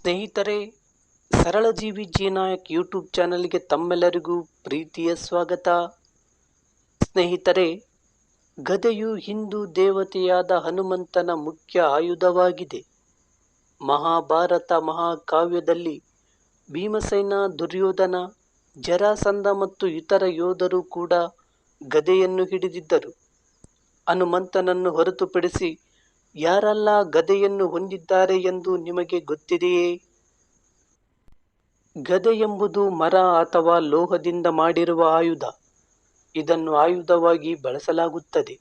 ಸ್ನೇಹಿತರೆ ಸರಳಜೀವಿ G Nayak YouTube ಚಾನಲ್ಗೆ ತಮ್ಮೆಲ್ಲರಿಗೂ ಪ್ರೀತಿಯ ಸ್ವಾಗತ. ಸ್ನೇಹಿತರೆ, ಗದೆಯು ಹಿಂದೂ ದೇವತೆಯಾದ ಹನುಮಂತನ ಮುಖ್ಯ ಆಯುಧವಾಗಿದೆ. ಮಹಾಭಾರತ ಮಹಾಕಾವ್ಯದಲ್ಲಿ ಭೀಮಸೇನ, ದುರ್ಯೋಧನ, ಜರಾಸಂಧ ಮತ್ತು ಇತರ ಯೋಧರು ಕೂಡ ಗದೆಯನ್ನು ಹಿಡಿದಿದ್ದರು. ಹನುಮಂತನನ್ನು ಹೊರತುಪಡಿಸಿ ಯಾರೆಲ್ಲ ಗದೆಯನ್ನು ಹೊಂದಿದ್ದಾರೆ ಎಂದು ನಿಮಗೆ ಗೊತ್ತಿದೆಯೇ? ಗದೆ ಎಂಬುದು ಮರ ಅಥವಾ ಲೋಹದಿಂದ ಮಾಡಿರುವ ಆಯುಧ. ಇದನ್ನು ಆಯುಧವಾಗಿ ಬಳಸಲಾಗುತ್ತದೆ.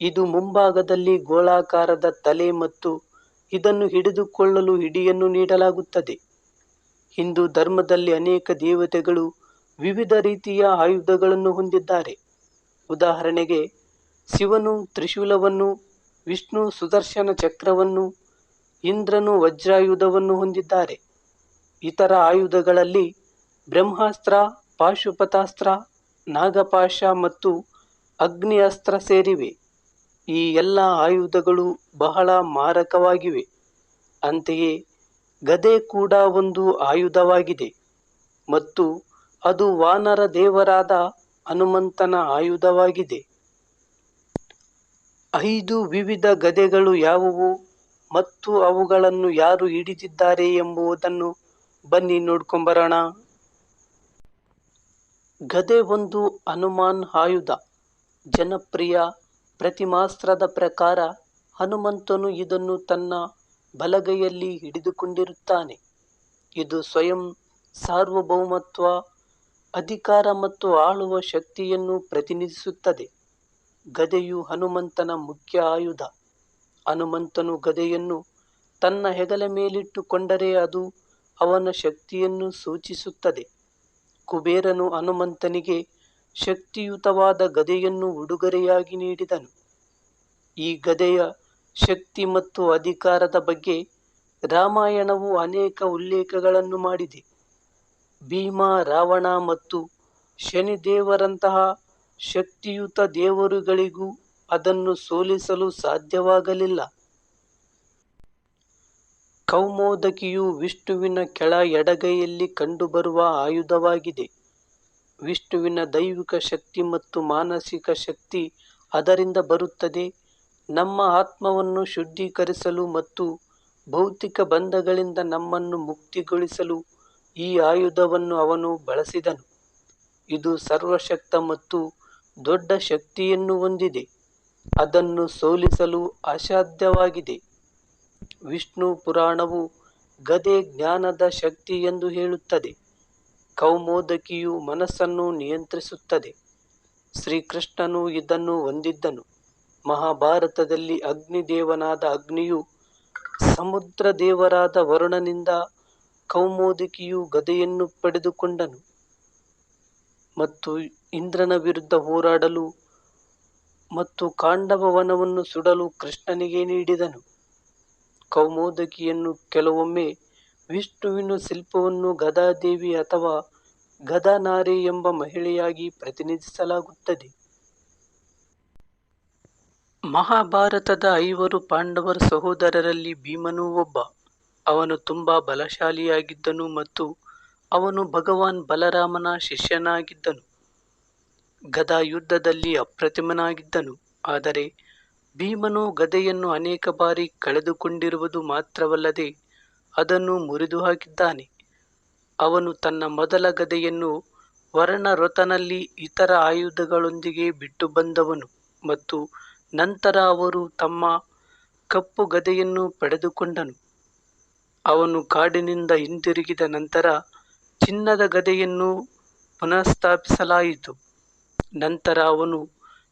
ಇದು ಮುಂಭಾಗದಲ್ಲಿ ಗೋಳಾಕಾರದ ತಲೆ ಮತ್ತು ಇದನ್ನು ಹಿಡಿದುಕೊಳ್ಳಲು ಹಿಡಿಯನ್ನು ನೀಡಲಾಗುತ್ತದೆ. ಹಿಂದೂ ಧರ್ಮದಲ್ಲಿ ಅನೇಕ ದೇವತೆಗಳು ವಿವಿಧ ರೀತಿಯ ಆಯುಧಗಳನ್ನು ಹೊಂದಿದ್ದಾರೆ. ಉದಾಹರಣೆಗೆ, ಶಿವನು ತ್ರಿಶೂಲವನ್ನು ವಿಷ್ಣು ಸುದರ್ಶನ ಚಕ್ರವನ್ನು, ಇಂದ್ರನು ವಜ್ರಾಯುಧವನ್ನು ಹೊಂದಿದ್ದಾರೆ. ಇತರ ಆಯುಧಗಳಲ್ಲಿ ಬ್ರಹ್ಮಾಸ್ತ್ರ, ಪಾಶುಪತಾಸ್ತ್ರ, ನಾಗಪಾಶ ಮತ್ತು ಅಗ್ನಿ ಅಸ್ತ್ರ ಸೇರಿವೆ. ಈ ಎಲ್ಲ ಆಯುಧಗಳು ಬಹಳ ಮಾರಕವಾಗಿವೆ. ಅಂತೆಯೇ ಗದೆ ಕೂಡ ಒಂದು ಆಯುಧವಾಗಿದೆ ಮತ್ತು ಅದು ವಾನರ ದೇವರಾದ ಹನುಮಂತನ ಆಯುಧವಾಗಿದೆ. ಐದು ವಿವಿಧ ಗದೆಗಳು ಯಾವುವು ಮತ್ತು ಅವುಗಳನ್ನು ಯಾರು ಹಿಡಿದಿದ್ದಾರೆ ಎಂಬುದನ್ನು ಬನ್ನಿ ನೋಡ್ಕೊಂಬರೋಣ. ಗದೆ ಒಂದು ಹನುಮಾನ್ ಆಯುಧ. ಜನಪ್ರಿಯ ಪ್ರತಿಮಾಸ್ತ್ರದ ಪ್ರಕಾರ ಹನುಮಂತನು ಇದನ್ನು ತನ್ನ ಬಲಗೈಯಲ್ಲಿ ಹಿಡಿದುಕೊಂಡಿರುತ್ತಾನೆ. ಇದು ಸ್ವಯಂ ಸಾರ್ವಭೌಮತ್ವ, ಅಧಿಕಾರ ಮತ್ತು ಆಳುವ ಶಕ್ತಿಯನ್ನು ಪ್ರತಿನಿಧಿಸುತ್ತದೆ. ಗದೆಯು ಹನುಮಂತನ ಮುಖ್ಯ ಆಯುಧ. ಹನುಮಂತನು ಗದೆಯನ್ನು ತನ್ನ ಹೆಗಲ ಮೇಲಿಟ್ಟುಕೊಂಡರೆ ಅದು ಅವನ ಶಕ್ತಿಯನ್ನು ಸೂಚಿಸುತ್ತದೆ. ಕುಬೇರನು ಹನುಮಂತನಿಗೆ ಶಕ್ತಿಯುತವಾದ ಗದೆಯನ್ನು ಉಡುಗೊರೆಯಾಗಿ ನೀಡಿದನು. ಈ ಗದೆಯ ಶಕ್ತಿ ಮತ್ತು ಅಧಿಕಾರದ ಬಗ್ಗೆ ರಾಮಾಯಣವು ಅನೇಕ ಉಲ್ಲೇಖಗಳನ್ನು ಮಾಡಿದೆ. ಭೀಮ, ರಾವಣ ಮತ್ತು ಶನಿದೇವರಂತಹ ಶಕ್ತಿಯುತ ದೇವರುಗಳಿಗೂ ಅದನ್ನು ಸೋಲಿಸಲು ಸಾಧ್ಯವಾಗಲಿಲ್ಲ. ಕೌಮೋದಕಿಯು ವಿಷ್ಣುವಿನ ಕೆಳ ಎಡಗೈಯಲ್ಲಿ ಕಂಡುಬರುವ ಆಯುಧವಾಗಿದೆ. ವಿಷ್ಣುವಿನ ದೈವಿಕ ಶಕ್ತಿ ಮತ್ತು ಮಾನಸಿಕ ಶಕ್ತಿ ಅದರಿಂದ ಬರುತ್ತದೆ. ನಮ್ಮ ಆತ್ಮವನ್ನು ಶುದ್ಧೀಕರಿಸಲು ಮತ್ತು ಭೌತಿಕ ಬಂಧಗಳಿಂದ ನಮ್ಮನ್ನು ಮುಕ್ತಿಗೊಳಿಸಲು ಈ ಆಯುಧವನ್ನು ಅವನು ಬಳಸಿದನು. ಇದು ಸರ್ವಶಕ್ತ ಮತ್ತು ದೊಡ್ಡ ಶಕ್ತಿಯನ್ನು ಹೊಂದಿದೆ. ಅದನ್ನು ಸೋಲಿಸಲು ಅಸಾಧ್ಯವಾಗಿದೆ. ವಿಷ್ಣು ಪುರಾಣವು ಗದೆ ಜ್ಞಾನದ ಶಕ್ತಿ ಎಂದು ಹೇಳುತ್ತದೆ. ಕೌಮೋದಕಿಯು ಮನಸ್ಸನ್ನು ನಿಯಂತ್ರಿಸುತ್ತದೆ. ಶ್ರೀಕೃಷ್ಣನು ಇದನ್ನು ಹೊಂದಿದ್ದನು. ಮಹಾಭಾರತದಲ್ಲಿ ಅಗ್ನಿದೇವನಾದ ಅಗ್ನಿಯು ಸಮುದ್ರ ದೇವರಾದ ವರುಣನಿಂದ ಕೌಮೋದಕಿಯು ಗದೆಯನ್ನು ಪಡೆದುಕೊಂಡನು. ಮತ್ತು ಇಂದ್ರನ ವಿರುದ್ಧ ಹೋರಾಡಲು ಮತ್ತು ಕಾಂಡವ ವನವನ್ನು ಸುಡಲು ಕೃಷ್ಣನಿಗೆ ನೀಡಿದನು. ಕೌಮೋದಕಿಯನ್ನು ಕೆಲವೊಮ್ಮೆ ವಿಷ್ಣುವಿನ ಶಿಲ್ಪವನ್ನು ಗದಾದೇವಿ ಅಥವಾ ಗದಾನಾರಿ ಎಂಬ ಮಹಿಳೆಯಾಗಿ ಪ್ರತಿನಿಧಿಸಲಾಗುತ್ತದೆ. ಮಹಾಭಾರತದ ಐವರು ಪಾಂಡವರ ಸಹೋದರರಲ್ಲಿ ಭೀಮನೂ ಒಬ್ಬ. ಅವನು ತುಂಬಾ ಬಲಶಾಲಿಯಾಗಿದ್ದನು ಮತ್ತು ಅವನು ಭಗವಾನ್ ಬಲರಾಮನ ಶಿಷ್ಯನಾಗಿದ್ದನು. ಗದಾ ಯುದ್ಧದಲ್ಲಿ ಅಪ್ರತಿಮನಾಗಿದ್ದನು. ಆದರೆ ಭೀಮನು ಗದೆಯನ್ನು ಅನೇಕ ಬಾರಿ ಕಳೆದುಕೊಂಡಿರುವುದು ಮಾತ್ರವಲ್ಲದೆ ಅದನ್ನು ಮುರಿದು ಹಾಕಿದ್ದಾನೆ ಅವನು ತನ್ನ ಮೊದಲ ಗದೆಯನ್ನು ವರ್ಣರೊತನಲ್ಲಿ ಇತರ ಆಯುಧಗಳೊಂದಿಗೆ ಬಿಟ್ಟು ಬಂದವನು ಮತ್ತು ನಂತರ ಅವರು ತಮ್ಮ ಕಪ್ಪು ಗದೆಯನ್ನು ಪಡೆದುಕೊಂಡನು. ಅವನು ಕಾಡಿನಿಂದ ಹಿಂದಿರುಗಿದ ನಂತರ ಚಿನ್ನದ ಗದೆಯನ್ನು ಪುನಃಸ್ಥಾಪಿಸಲಾಯಿತು. ನಂತರ ಅವನು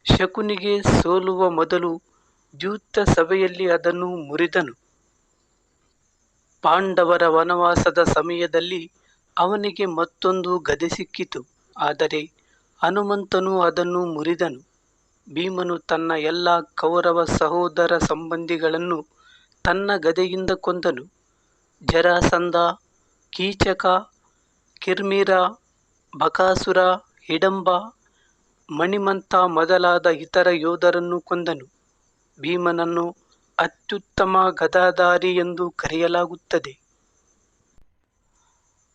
ಶಕುನಿಗೆ ಸೋಲುವ ಮೊದಲು ದ್ಯೂತ ಸಭೆಯಲ್ಲಿ ಅದನ್ನು ಮುರಿದನು. ಪಾಂಡವರ ವನವಾಸದ ಸಮಯದಲ್ಲಿ ಅವನಿಗೆ ಮತ್ತೊಂದು ಗದೆ ಸಿಕ್ಕಿತು. ಆದರೆ ಹನುಮಂತನು ಅದನ್ನು ಮುರಿದನು. ಭೀಮನು ತನ್ನ ಎಲ್ಲ ಕೌರವ ಸಹೋದರ ಸಂಬಂಧಿಗಳನ್ನು ತನ್ನ ಗದೆಯಿಂದ ಕೊಂದನು. ಜರಾಸಂಧ, ಕೀಚಕ ಕಿರ್ಮಿರ, ಬಕಾಸುರ, ಹಿಡಂಬ, ಮಣಿಮಂತ ಮೊದಲಾದ ಇತರ ಯೋಧರನ್ನು ಕೊಂದನು. ಭೀಮನನ್ನು ಅತ್ಯುತ್ತಮ ಗದಾಧಾರಿ ಎಂದು ಕರೆಯಲಾಗುತ್ತದೆ.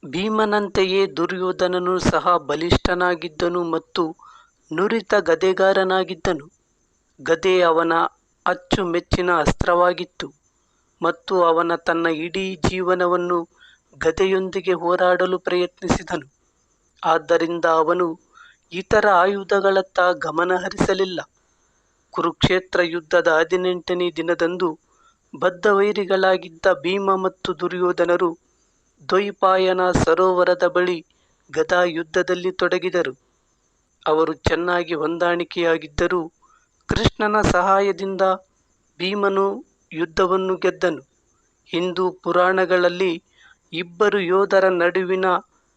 ಭೀಮನಂತೆಯೇ ದುರ್ಯೋಧನನು ಸಹ ಬಲಿಷ್ಠನಾಗಿದ್ದನು ಮತ್ತು ನುರಿತ ಗದೆಗಾರನಾಗಿದ್ದನು. ಗದೆ ಅವನ ಅಚ್ಚುಮೆಚ್ಚಿನ ಅಸ್ತ್ರವಾಗಿತ್ತು ಮತ್ತು ಅವನ ತನ್ನ ಇಡೀ ಜೀವನವನ್ನು ಗದೆಯೊಂದಿಗೆ ಹೋರಾಡಲು ಪ್ರಯತ್ನಿಸಿದನು. ಆದ್ದರಿಂದ ಅವನು ಇತರ ಆಯುಧಗಳತ್ತ ಗಮನ ಹರಿಸಲಿಲ್ಲ. ಕುರುಕ್ಷೇತ್ರ ಯುದ್ಧದ ಹದಿನೆಂಟನೇ ದಿನದಂದು ಬದ್ಧವೈರಿಗಳಾಗಿದ್ದ ಭೀಮ ಮತ್ತು ದುರ್ಯೋಧನರು ದ್ವೈಪಾಯನ ಸರೋವರದ ಬಳಿ ಗದಾ ಯುದ್ಧದಲ್ಲಿ ತೊಡಗಿದರು. ಅವರು ಚೆನ್ನಾಗಿ ಹೊಂದಾಣಿಕೆಯಾಗಿದ್ದರೂ ಕೃಷ್ಣನ ಸಹಾಯದಿಂದ ಭೀಮನು ಯುದ್ಧವನ್ನು ಗೆದ್ದನು. ಹಿಂದೂ ಪುರಾಣಗಳಲ್ಲಿ ಇಬ್ಬರು ಯೋಧರ ನಡುವಿನ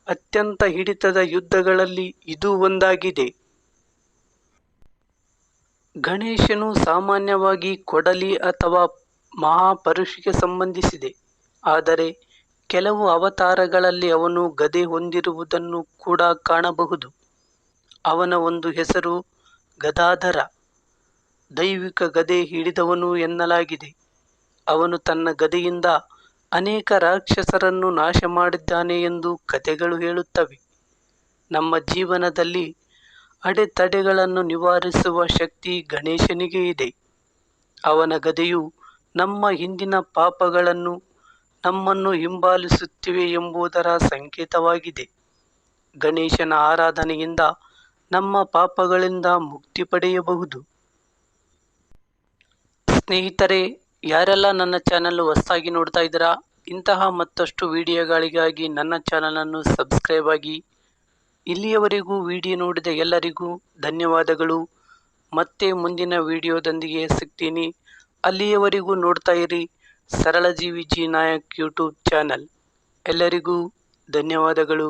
ಅತ್ಯಂತ ಹಿಡಿತದ ಯುದ್ಧಗಳಲ್ಲಿ ಇದೂ ಒಂದಾಗಿದೆ. ಗಣೇಶನು ಸಾಮಾನ್ಯವಾಗಿ ಕೊಡಲಿ ಅಥವಾ ಮಹಾಪರುಷಿಗೆ ಸಂಬಂಧಿಸಿದೆ. ಆದರೆ ಕೆಲವು ಅವತಾರಗಳಲ್ಲಿ ಅವನು ಗದೆ ಹೊಂದಿರುವುದನ್ನು ಕೂಡ ಕಾಣಬಹುದು. ಅವನ ಒಂದು ಹೆಸರು ಗದಾಧರ. ದೈವಿಕ ಗದೆ ಹಿಡಿದವನು ಎನ್ನಲಾಗಿದೆ. ಅವನು ತನ್ನ ಗದೆಯಿಂದ ಅನೇಕ ರಾಕ್ಷಸರನ್ನು ನಾಶ ಮಾಡಿದ್ದಾನೆ ಎಂದು ಕಥೆಗಳು ಹೇಳುತ್ತವೆ. ನಮ್ಮ ಜೀವನದಲ್ಲಿ ಅಡೆತಡೆಗಳನ್ನು ನಿವಾರಿಸುವ ಶಕ್ತಿ ಗಣೇಶನಿಗೆ ಇದೆ. ಅವನ ಗದೆಯು ನಮ್ಮ ಹಿಂದಿನ ಪಾಪಗಳನ್ನು ನಮ್ಮನ್ನು ಹಿಂಬಾಲಿಸುತ್ತಿವೆ ಎಂಬುದರ ಸಂಕೇತವಾಗಿದೆ. ಗಣೇಶನ ಆರಾಧನೆಯಿಂದ ನಮ್ಮ ಪಾಪಗಳಿಂದ ಮುಕ್ತಿ ಪಡೆಯಬಹುದು. ಸ್ನೇಹಿತರೆ ಯಾರೆಲ್ಲ ನನ್ನ ಚಾನಲ್ ಹೊಸದಾಗಿ ನೋಡ್ತಾ ಇದ್ದೀರಾ, ಇಂತಹ ಮತ್ತಷ್ಟು ವಿಡಿಯೋಗಳಿಗಾಗಿ ನನ್ನ ಚಾನಲನ್ನು ಸಬ್ಸ್ಕ್ರೈಬ್ ಆಗಿ. ಇಲ್ಲಿಯವರೆಗೂ ವಿಡಿಯೋ ನೋಡಿದ ಎಲ್ಲರಿಗೂ ಧನ್ಯವಾದಗಳು. ಮತ್ತೆ ಮುಂದಿನ ವಿಡಿಯೋದೊಂದಿಗೆ ಸಿಗ್ತೀನಿ. ಅಲ್ಲಿಯವರೆಗೂ ನೋಡ್ತಾ ಇರಿ ಸರಳ ಜೀವಿ ಜಿ ನಾಯಕ್ ಯೂಟ್ಯೂಬ್ ಚಾನಲ್. ಎಲ್ಲರಿಗೂ ಧನ್ಯವಾದಗಳು.